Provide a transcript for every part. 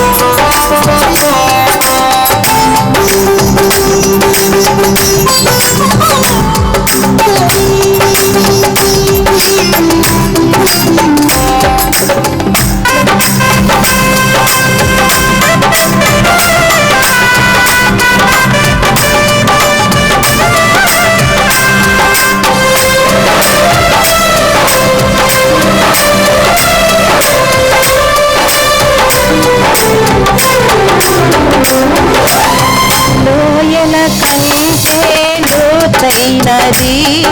Oh, ఎత్తైనది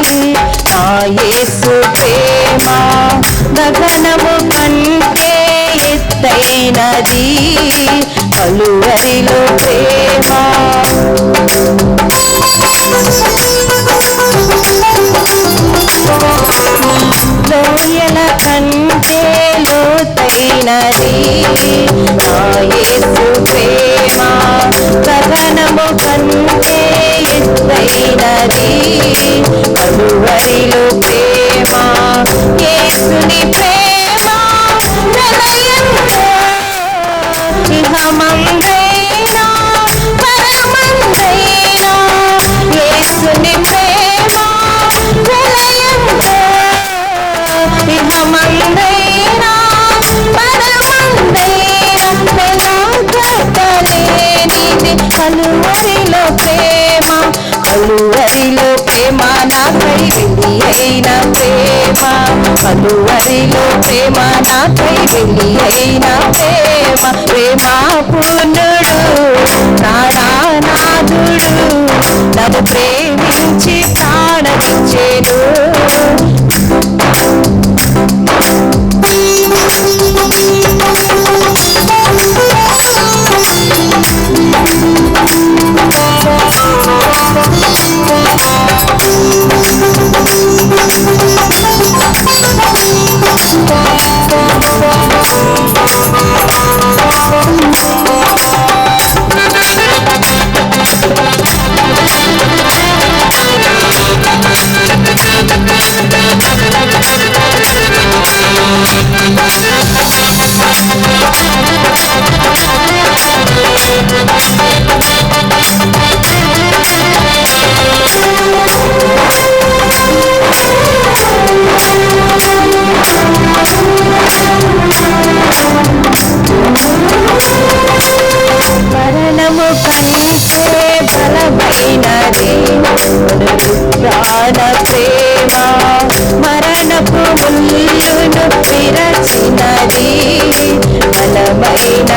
నా యేసు ప్రేమ గగనము కంటే ఎత్తైనది. కలువరిలో ప్రేమ. లోయల కంటే లోతైనది. ఎత్తైనది కలువరిలో ప్రేమ యేసుని వెలాగతలేనిది కలువరిలో ప్రేమ కలువరిలో ప్రేమ నాకై వెళ్ళి అయిన ప్రేమ. కలువరిలో ప్రేమ నాకై వెళ్ళి అయిన ప్రేమ. ప్రేమ పూర్ణుడు ప్రాణనాథుడు నన్ను ప్రేమించి ప్రాణమిచ్చేను. మరణము కంటే బలమైనది ప్రాణ ప్రేమ. మరణపు ముల్లును విరచినది బలమైన